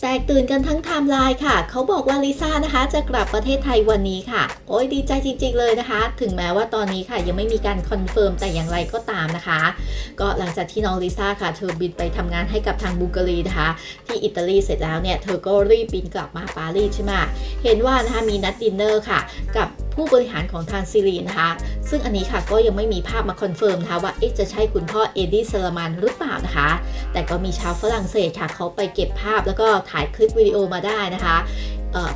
แตกตื่นกันทั้งไทม์ไลน์ค่ะ เขาบอกว่าลิซ่านะคะ จะกลับประเทศไทยวันนี้ค่ะ โอ้ยดีใจจริง ๆ เลยนะคะ ถึงแม้ว่าตอนนี้ค่ะ ยังไม่มีการคอนเฟิร์มแต่อย่างไรก็ตามนะคะ ก็หลังจากที่น้องลิซ่าค่ะ เธอบินไปทำงานให้กับทางบูการีนะคะ ที่อิตาลีเสร็จแล้วเนี่ย เธอก็รีบบินกลับมาปารีสใช่ไหมเห็นว่านะคะมีนัดดินเนอร์ค่ะ กับ ผู้บริหารของทางซีรีนนะคะ ซึ่งอันนี้ค่ะก็ยังไม่มีภาพมาคอนเฟิร์มนะคะว่าเอ๊ะจะใช่คุณพ่อเอ็ดดี้เซลมันหรือเปล่านะคะ แต่ก็มีชาวฝรั่งเศสค่ะเขาไปเก็บภาพแล้วก็ถ่ายคลิปวิดีโอมาได้นะคะ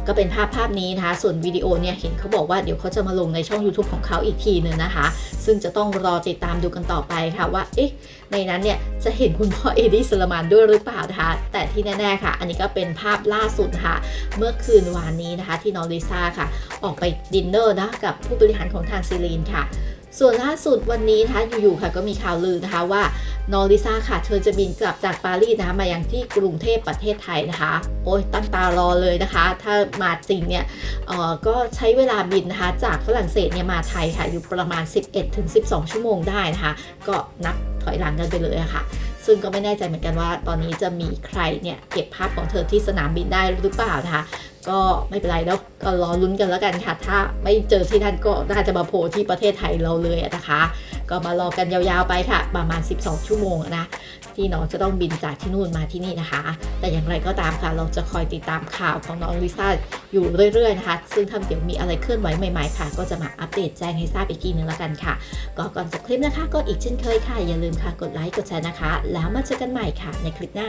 ก็เป็นภาพภาพนี้นะคะ ส่วนวิดีโอเนี่ยเห็นเขาบอกว่าเดี๋ยวเขาจะมาลงในช่อง YouTube ของเขาอีกทีหนึ่งนะคะ ซึ่งจะต้องรอติดตามดูกันต่อไปค่ะว่าเอ๊ะในนั้นเนี่ยจะเห็นคุณพ่อเอดดี้เซลมันด้วยหรือเปล่านะคะ แต่ที่แน่ๆค่ะ อันนี้ก็เป็นภาพล่าสุดนะคะเมื่อคืนวานนี้นะคะที่น้องลิซ่าค่ะ ออกไปดินเนอร์นะกับผู้บริหารของทางซีรีนค่ะ ส่วนล่าสุดวันนี้นะคะอยู่ๆค่ะก็มีข่าวลือนะคะว่าน้องลิซ่าค่ะเธอจะบินกลับจากปารีสนะคะมายังที่กรุงเทพประเทศไทยนะคะ โอ้ยตั้งตารอเลยนะคะ ถ้ามาจริงเนี่ยเอ่อก็ใช้เวลาบินนะคะจากฝรั่งเศสเนี่ยมาไทยค่ะอยู่ประมาณ 11-12 ชั่วโมงได้นะคะ ก็นับถอยหลังกันไปเลยะค่ะ ซึ่งก็ไม่แน่ใจเหมือนกันว่า ตอนนี้จะมีใครเนี่ยเก็บภาพของเธอที่สนามบินได้หรือเปล่านะคะ ก็ไม่เป็นไรแล้วก็รอลุ้นกันแล้วกันค่ะ ถ้าไม่เจอที่นั่นก็น่าจะมาโผล่ที่ประเทศไทยเราเลยนะคะ ก็มารอกันยาวๆไปค่ะ ประมาณ 12 ชั่วโมงนะที่น้องจะต้องบินจากที่นู่นมาที่นี่นะคะ แต่อย่างไรก็ตามค่ะ เราจะคอยติดตามข่าวของน้องลิซ่าอยู่เรื่อยๆนะคะ ซึ่งถ้าเดี๋ยวมีอะไรเคลื่อนไหวใหม่ๆค่ะ ก็จะมาอัปเดตแจ้งให้ทราบอีกทีนึงแล้วกันค่ะ ก็ก่อนจบคลิปนะคะ ก็อีกเช่นเคยค่ะ อย่าลืมค่ะ กดไลค์ กดแชร์นะคะ แล้วมาเจอกันใหม่ค่ะ ในคลิปหน้า